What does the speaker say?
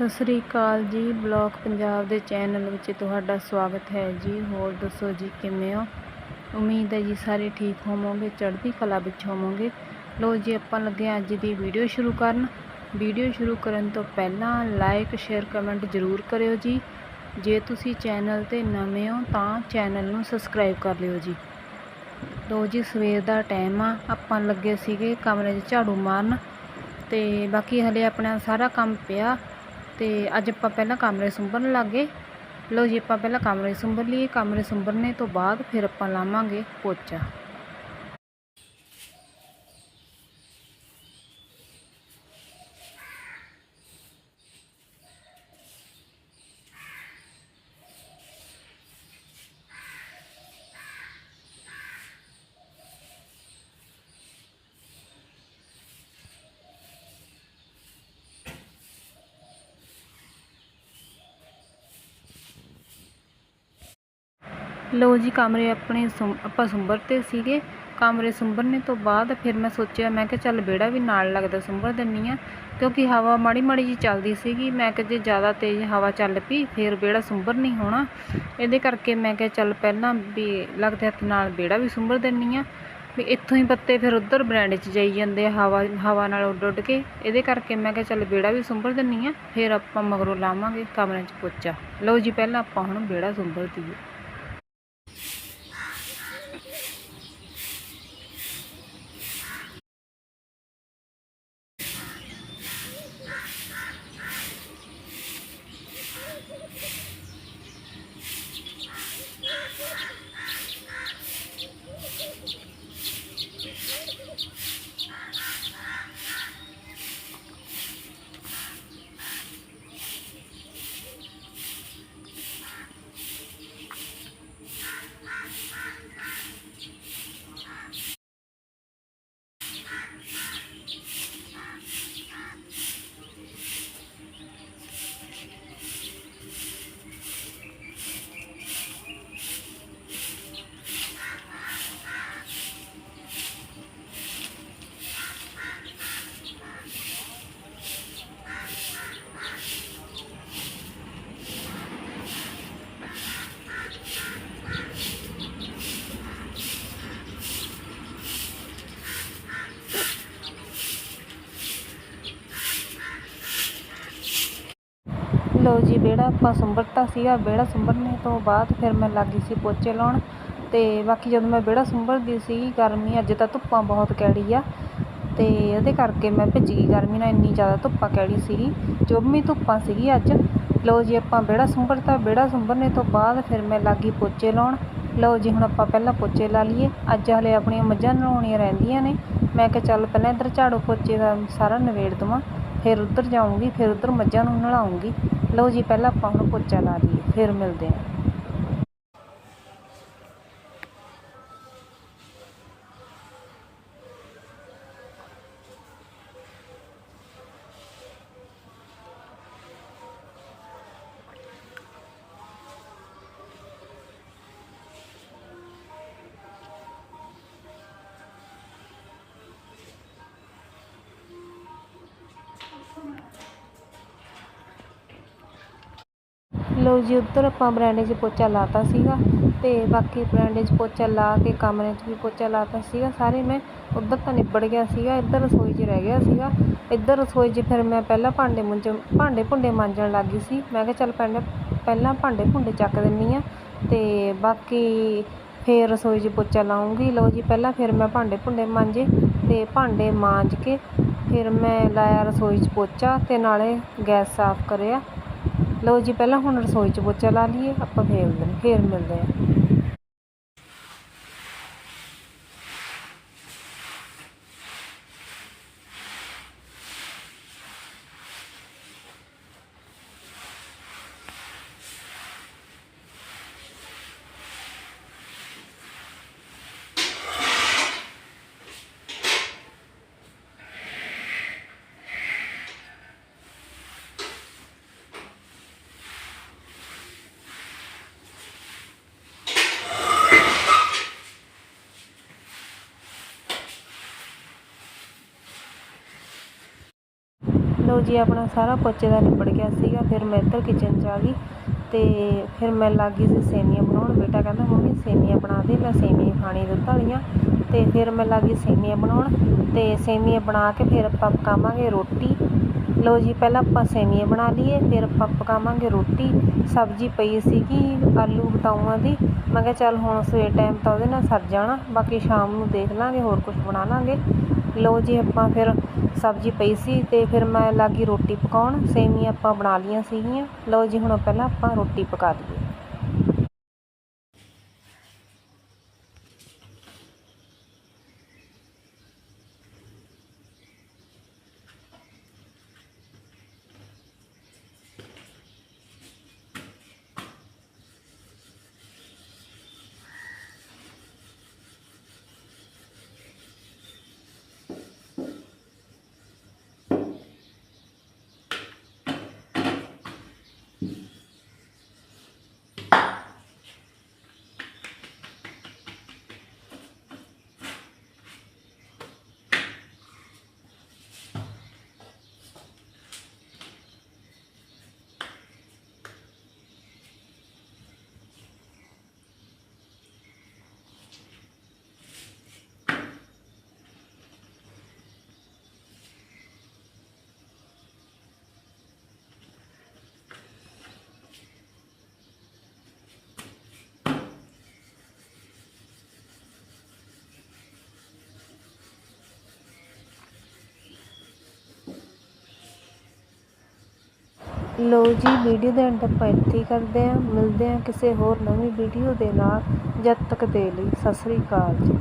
ਸਤਿ ਸ੍ਰੀ ਅਕਾਲ ਜੀ। ਬਲੌਗ ਪੰਜਾਬ ਦੇ ਚੈਨਲ ਵਿੱਚ ਤੁਹਾਡਾ ਸਵਾਗਤ ਹੈ ਜੀ। ਹੋਰ ਦੱਸੋ ਜੀ, ਕਿਵੇਂ ਹੋ? ਉਮੀਦ ਹੈ ਜੀ ਸਾਰੇ ਠੀਕ ਹੋਵੋਗੇ, ਚੜ੍ਹਦੀ ਕਲਾ ਵਿੱਚ ਹੋਵੋਗੇ। ਲੋ ਜੀ, ਆਪਾਂ ਲੱਗੇ ਹਾਂ ਅੱਜ ਦੀ ਵੀਡੀਓ ਸ਼ੁਰੂ ਕਰਨ। ਵੀਡੀਓ ਸ਼ੁਰੂ ਕਰਨ ਤੋਂ ਪਹਿਲਾਂ ਲਾਈਕ ਸ਼ੇਅਰ ਕਮੈਂਟ ਜ਼ਰੂਰ ਕਰਿਓ ਜੀ। ਜੇ ਤੁਸੀਂ ਚੈਨਲ ਤੇ ਨਵੇਂ ਹੋ ਤਾਂ ਚੈਨਲ ਨੂੰ ਸਬਸਕ੍ਰਾਈਬ ਕਰ ਲਿਓ ਜੀ। ਲੋ ਜੀ, ਸਵੇਰ ਦਾ ਟਾਈਮ ਆ। ਆਪਾਂ ਲੱਗੇ ਸੀਗੇ ਕਮਰੇ 'ਚ ਝਾੜੂ ਮਾਰਨ ਤੇ ਬਾਕੀ ਹਲੇ ਆਪਣਾ ਸਾਰਾ ਕੰਮ ਪਿਆ। ਤੇ ਅੱਜ ਆਪਾਂ ਪਹਿਲਾਂ ਕਮਰੇ ਸੁੰਬਰਨ ਲੱਗੇ। ਲਓ ਜੀ, ਆਪਾਂ ਪਹਿਲਾਂ ਕਮਰੇ ਸੁੰਭਰ ਲਈਏ। ਕਮਰੇ ਸੁੰਬਰਨੇ ਤੋਂ ਬਾਅਦ ਫਿਰ ਆਪਾਂ ਲਾਵਾਂਗੇ ਪੋਚਾ। ਲਓ ਜੀ ਕਮਰੇ ਆਪਣੇ ਸੁੰ, ਆਪਾਂ ਸੁੰਬਰਤੇ ਸੀਗੇ। ਕਮਰੇ ਸੁੰਬਰਨੇ ਤੋਂ ਬਾਅਦ ਫਿਰ ਮੈਂ ਸੋਚਿਆ, ਮੈਂ ਕਿਹਾ ਚੱਲ ਵਿਹੜਾ ਵੀ ਨਾਲ ਲੱਗਦਾ ਸੁੰਬਰ ਦਿੰਨੀ ਆ, ਕਿਉਂਕਿ ਹਵਾ ਮਾੜੀ ਮਾੜੀ ਜੀ ਚੱਲਦੀ ਸੀਗੀ। ਮੈਂ ਕਿਹਾ ਜੇ ਜ਼ਿਆਦਾ ਤੇਜ਼ ਹਵਾ ਚੱਲ ਪਈ, ਫਿਰ ਵਿਹੜਾ ਸੁੰਬਰ ਨਹੀਂ ਹੋਣਾ। ਇਹਦੇ ਕਰਕੇ ਮੈਂ ਕਿਹਾ ਚੱਲ ਪਹਿਲਾਂ ਵੀ ਲੱਗਦੇ ਹੱਥ ਨਾਲ ਵਿਹੜਾ ਵੀ ਸੁੰਬਰ ਦਿੰਨੀ ਆ। ਵੀ ਇੱਥੋਂ ਹੀ ਪੱਤੇ ਫਿਰ ਉੱਧਰ ਬਰਾਂਡੇ 'ਚ ਜਾਈ ਜਾਂਦੇ ਆ ਹਵਾ ਹਵਾ ਨਾਲ ਉੱਡ ਉੱਡ ਕੇ। ਇਹਦੇ ਕਰਕੇ ਮੈਂ ਕਿਹਾ ਚੱਲ ਵਿਹੜਾ ਵੀ ਸੁੰਬਰ ਦਿੰਨੀ ਆ, ਫਿਰ ਆਪਾਂ ਮਗਰੋਂ ਲਾਵਾਂਗੇ ਕਮਰੇ 'ਚ ਪੋਚਾ। ਲਓ ਜੀ, ਪਹਿਲਾਂ ਆਪਾਂ ਹੁਣ ਵਿਹੜਾ ਸੁੰਬਰ ਦਈਏ ਲਓ ਜੀ, ਵਿਹੜਾ ਆਪਾਂ ਸੁੰਬਰਤਾ ਸੀਗਾ, ਵਿਹੜਾ ਸੁੰਬਰਨੇ ਤੋਂ ਬਾਅਦ ਫਿਰ ਮੈਂ ਲੱਗੀ ਸੀ ਪੋਚੇ ਲਾਉਣ। ਤੇ ਬਾਕੀ ਜਦੋਂ ਮੈਂ ਵਿਹੜਾ ਸੁੰਬਰਦੀ ਸੀ, ਗਰਮੀ ਅੱਜ ਤਾਂ ਧੁੱਪਾਂ ਬਹੁਤ ਕੈੜੀ ਆ। ਤੇ ਉਹਦੇ ਕਰਕੇ ਮੈਂ ਭਿੱਜ ਗਈ ਗਰਮੀ ਨਾਲ, ਇੰਨੀ ਜ਼ਿਆਦਾ ਧੁੱਪਾਂ ਕੈੜੀ ਸੀਗੀ ਚੁੱਭਵੀਂ ਧੁੱਪਾਂ ਸੀਗੀ ਅੱਜ। ਲਓ ਜੀ, ਆਪਾਂ ਵਿਹੜਾ ਸੁੰਬਰਤਾ ਵਿਹੜਾ ਸੁੰਬਰਨੇ ਤੋਂ ਬਾਅਦ ਫਿਰ ਮੈਂ ਲੱਗੀ ਪੋਚੇ ਲਾਉਣ। ਲਓ ਜੀ, ਹੁਣ ਆਪਾਂ ਪਹਿਲਾਂ ਪੋਚੇ ਲਾ ਲਈਏ। ਅੱਜ ਹਲੇ ਆਪਣੀਆਂ ਮੱਝਾਂ ਨਹਾਉਣੀਆਂ ਰਹਿੰਦੀਆਂ ਨੇ। ਮੈਂ ਕਿਹਾ ਚੱਲ ਪਹਿਲਾਂ ਇੱਧਰ ਝਾੜੂ ਪੋਚੇ ਦਾ ਸਾਰਾ ਨਵੇੜ ਦੇਵਾਂ। ਫਿਰ ਉੱਧਰ ਜਾਊਂਗੀ, ਫਿਰ ਉੱਧਰ ਮੱਝਾਂ ਨੂੰ ਨਲਾਉਂਗੀ ਲਓ ਜੀ, ਪਹਿਲਾਂ ਆਪਾਂ ਹੁਣ ਪੋਚਾ ਲਾ ਲਈਏ, ਫਿਰ ਮਿਲਦੇ ਹਾਂ। ਲਓ ਜੀ, ਉੱਧਰ ਆਪਾਂ ਬਰਾਂਡੇ 'ਚ ਪੋਚਾ ਲਾਤਾ ਸੀਗਾ ਤੇ ਬਾਕੀ ਬਰਾਂਡੇ 'ਚ ਪੋਚਾ ਲਾ ਕੇ, ਕਮਰੇ 'ਚ ਵੀ ਪੋਚਾ ਲਾਤਾ ਸੀਗਾ। ਸਾਰੇ ਮੈਂ ਉੱਧਰ ਤਾਂ ਨਿਬੜ ਗਿਆ ਸੀਗਾ, ਇੱਧਰ ਰਸੋਈ 'ਚ ਰਹਿ ਗਿਆ ਸੀਗਾ। ਇੱਧਰ ਰਸੋਈ 'ਚ ਫਿਰ ਮੈਂ ਪਹਿਲਾਂ ਭਾਂਡੇ ਮੁੰਜ, ਭਾਂਡੇ ਭੁੰਡੇ ਮਾਂਜਣ ਲੱਗ ਗਈ ਸੀ। ਮੈਂ ਕਿਹਾ ਚੱਲ ਪਹਿਲਾਂ ਪਹਿਲਾਂ ਭਾਂਡੇ ਭੁੰਡੇ ਚੱਕ ਦਿੰਨੀ ਆ ਤੇ ਬਾਕੀ ਫਿਰ ਰਸੋਈ 'ਚ ਪੋਚਾ ਲਾਉਂਗੀ। ਲਓ ਜੀ, ਪਹਿਲਾਂ ਫਿਰ ਮੈਂ ਭਾਂਡੇ ਭੁੰਡੇ ਮਾਂਜੇ ਤੇ ਭਾਂਡੇ ਮਾਂਜ ਕੇ ਫਿਰ ਮੈਂ ਲਾਇਆ ਰਸੋਈ 'ਚ ਪੋਚਾ ਤੇ ਨਾਲੇ ਗੈਸ ਸਾਫ਼ ਕਰਿਆ। ਲਓ ਜੀ ਪਹਿਲਾਂ ਹੁਣ ਰਸੋਈ 'ਚ ਪੋਚਾ ਲਾ ਲਈਏ ਆਪਾਂ ਫੇਰ ਫੇਰ ਮਿਲਦੇ ਹਾਂ। ਲਓ ਜੀ, ਆਪਣਾ ਸਾਰਾ ਪੋਚੇ ਦਾ ਨਿਬੜ ਗਿਆ ਸੀਗਾ, ਫਿਰ ਮੈਂ ਇੱਧਰ ਕਿਚਨ 'ਚ ਆ ਗਈ ਤੇ ਫਿਰ ਮੈਂ ਲੱਗ ਗਈ ਸੀ ਸੇਮੀਆਂ ਬਣਾਉਣ। ਬੇਟਾ ਕਹਿੰਦਾ, ਮੰਮੀ, ਸੇਮੀਆਂ ਬਣਾ ਦੇ, ਮੈਂ ਸੇਮੀਆਂ ਖਾਣੀ ਦੁੱਧ ਵਾਲੀਆਂ। ਤੇ ਫਿਰ ਮੈਂ ਲੱਗ ਗਈ ਸੇਮੀਆਂ ਬਣਾਉਣ ਤੇ ਸੇਮੀਆਂ ਬਣਾ ਕੇ ਫਿਰ ਆਪਾਂ ਪਕਾਵਾਂਗੇ ਰੋਟੀ। ਲਓ ਜੀ, ਪਹਿਲਾਂ ਆਪਾਂ ਸੇਮੀਆਂ ਬਣਾ ਲਈਏ, ਫਿਰ ਆਪਾਂ ਪਕਾਵਾਂਗੇ ਰੋਟੀ। ਸਬਜ਼ੀ ਪਈ ਸੀਗੀ ਆਲੂ ਬਤਾਊਆਂ ਦੀ। ਮੈਂ ਕਿਹਾ ਚੱਲ ਹੁਣ ਸਵੇਰ ਟਾਈਮ ਤਾਂ ਉਹਦੇ ਨਾਲ ਸਰ ਜਾਣਾ, ਬਾਕੀ ਸ਼ਾਮ ਨੂੰ ਦੇਖ ਲਾਂਗੇ, ਹੋਰ ਕੁਝ ਬਣਾ ਲਾਂਗੇ। ਲਓ ਜੀ ਆਪਾਂ ਫਿਰ ਸਬਜ਼ੀ ਪਈ ਸੀ ਤੇ ਫਿਰ ਮੈਂ ਲੱਗੀ ਰੋਟੀ ਪਕਾਉਣ। ਸੇਮੀਆਂ ਆਪਾਂ ਬਣਾ ਲਈਆਂ ਸੀਗੀਆਂ। ਲਓ ਜੀ ਹੁਣ ਪਹਿਲਾਂ ਆਪਾਂ ਰੋਟੀ ਪਕਾ ਲਈਏ ਲੋ ਜੀ, ਵੀਡੀਓ ਦੇ ਅੰਦਰ ਆਪਾਂ ਇੱਥੇ ਕਰਦੇ ਹਾਂ। ਮਿਲਦੇ ਹਾਂ ਕਿਸੇ ਹੋਰ ਨਵੀਂ ਵੀਡੀਓ ਦੇ ਨਾਲ। ਜਦ ਤੱਕ ਦੇ ਲਈ, ਸਤਿ ਸ੍ਰੀ ਅਕਾਲ ਜੀ।